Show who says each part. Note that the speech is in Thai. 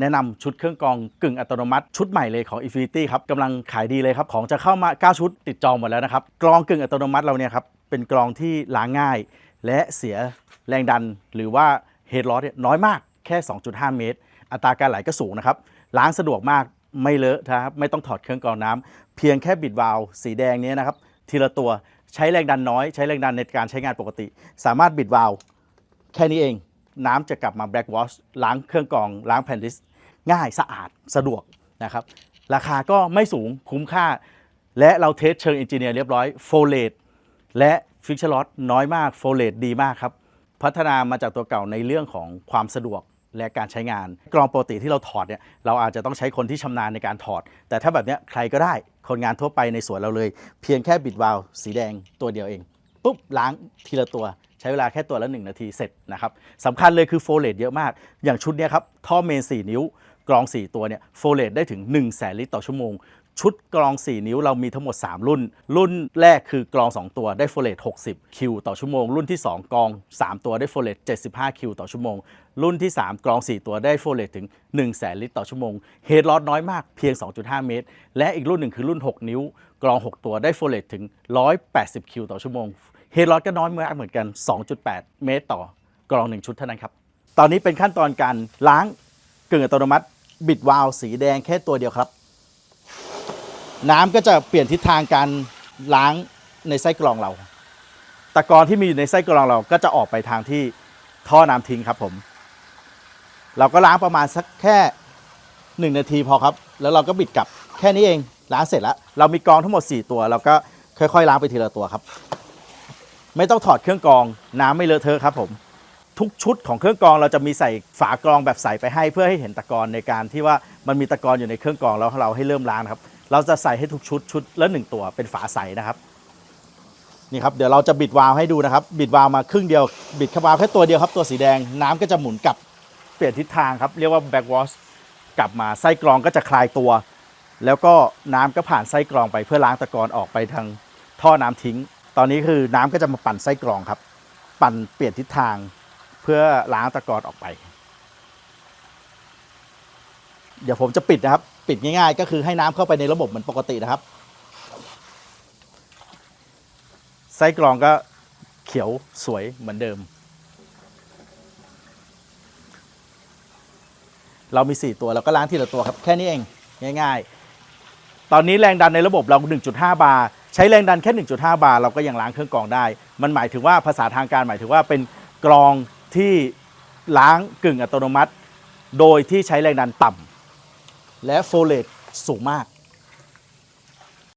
Speaker 1: แนะนำชุดเครื่องกรองกึ่งอัตโนมัติ ชุดใหม่เลยของ Infinity ครับกำลังขายดีเลยครับของจะเข้ามา 9 ชุดติดจองหมดแล้วนะครับกรองกึ่งอัตโนมัติเราเนี่ยครับเป็นกรองที่ล้างง่าย และเสียแรงดันหรือว่าเฮดลอสน้อยมากแค่ 2.5 เมตร อัตราการไหลก็สูงนะครับล้างสะดวกมากไม่เลอะนะครับไม่ต้องถอดเครื่องกรองน้ำเพียงแค่บิดวาล์วสีแดงนี้นะครับทีละตัวใช้แรงดันน้อย ใช้แรงดันในการใช้งานปกติ สามารถบิดวาล์วแค่นี้เอง น้ำจะกลับมา black wash ล้างเครื่องกรอง ล้างแผ่นดิสง่ายสะอาดสะดวกนะครับ ราคาก็ไม่สูงคุ้มค่า และเราเทสเชิงเอนจิเนียร์เรียบร้อยโฟเลตและฟิกเชอร์ลอตน้อยมากโฟเลตดีมากครับ พัฒนามาจากตัวเก่าในเรื่องของความสะดวกและการใช้งาน กรองปกติที่เราถอดเนี่ยเราอาจจะต้องใช้คนที่ชำนาญในการถอด แต่ถ้าแบบเนี้ยใครก็ได้คนงานทั่วไปในสวนเราเลย เพียงแค่บิดวาล์วสีแดงตัวเดียวเองปุ๊บล้างทีละตัว ช้เวลาแค่ตัวละ 1 นาทีเสร็จนะครับสำคัญเลยคือโฟเลตเยอะมาก อย่างชุดนี้ครับ ท่อเมน 4 นิ้ว กรอง 4 ตัวเนี่ยโฟเลตได้ถึง 1 0 0 0 0แสนลิตรต่อชั่วโมง ชุดกรอง 4 นิ้วเรามีทั้งหมด 3 รุ่น รุ่นแรกคือกรอง 2 ตัวได้โฟเลต60 คิวต่อชั่วโมง รุ่นที่ 2 กรอง 3 ตัวได้โฟเลต75 คิวต่อชั่วโมง รุ่นที่ 3 กรอง 4 ตัวได้โฟเลตถึง1 0 0 0 0แสนลิตรต่อชั่วโมงเฮดลอสน้อยมากเพียง 2.5 เมตร และอีกรุ่นหนึ่งคือรุ่น 6 นิ้วกรอง 6 ตัวได้โฟเลตถึง 180 คิวต่อชั่วโมง เฮดลอสก็น้อยมากเหมือนกัน 2.8 เมตรต่อกรอง 1 ชุดเท่านั้นครับ ตอนนี้เป็นขั้นตอนการล้างกึ่งอัตโนมัติ บิดวาล์วสีแดงแค่ตัวเดียวครับ น้ำก็จะเปลี่ยนทิศทางการล้างในไส้กรองเรา ตะกอนที่มีอยู่ในไส้กรองเราก็จะออกไปทางที่ท่อน้ำทิ้งครับผม เราก็ล้างประมาณสักแค่หนึ่งนาทีพอครับ แล้วเราก็บิดกลับแค่นี้เองล้างเสร็จแล้ว เรามีกรองทั้งหมด 4 ตัว เราก็ค่อยๆล้างไปทีละตัวครับ ไม่ต้องถอดเครื่องกรอง น้ำไม่เลอะเทอะครับผม ทุกชุดของเครื่องกรองเราจะมีใส่ฝากรองแบบใส่ไปให้ เพื่อให้เห็นตะกอนในการที่ว่ามันมีตะกอนอยู่ในเครื่องกรองแล้วเราให้เริ่มล้างครับ เราจะใส่ให้ทุกชุดชุดละหนึ่งตัวเป็นฝาใสนะครับนี่ครับเดี๋ยวเราจะบิดวาล์วให้ดูนะครับ บิดวาล์วมาครึ่งเดียว บิดขวาล์วแค่ตัวเดียวครับ ตัวสีแดงน้ำก็จะหมุนกลับเปลี่ยนทิศทางครับ เรียกว่า back wash กลับมาไส้กรองก็จะคลายตัว แล้วก็น้ำก็ผ่านไส้กรองไปเพื่อล้างตะกอนออกไปทางท่อน้ำทิ้ง ตอนนี้คือน้ำก็จะมาปั่นไส้กรองครับ ปั่นเปลี่ยนทิศทางเพื่อล้างตะกอนออกไป เดี๋ยวผมจะปิดนะครับ ปิดง่ายๆ ก็คือให้น้ำเข้าไปในระบบเหมือนปกตินะครับ ไส้กรองก็เขียวสวยเหมือนเดิม เรามี 4 ตัวเราก็ล้างทีละตัวครับ แค่นี้เองง่าย ๆ ตอนนี้แรงดันในระบบเรา 1.5 บาร์ ใช้แรงดันแค่ 1.5 บาร์เราก็ยังล้างเครื่องกรองได้ มันหมายถึงว่าภาษาทางการหมายถึงว่าเป็นกรองที่ล้างกึ่งอัตโนมัติ โดยที่ใช้แรงดันต่ำและโฟเลตสูงมาก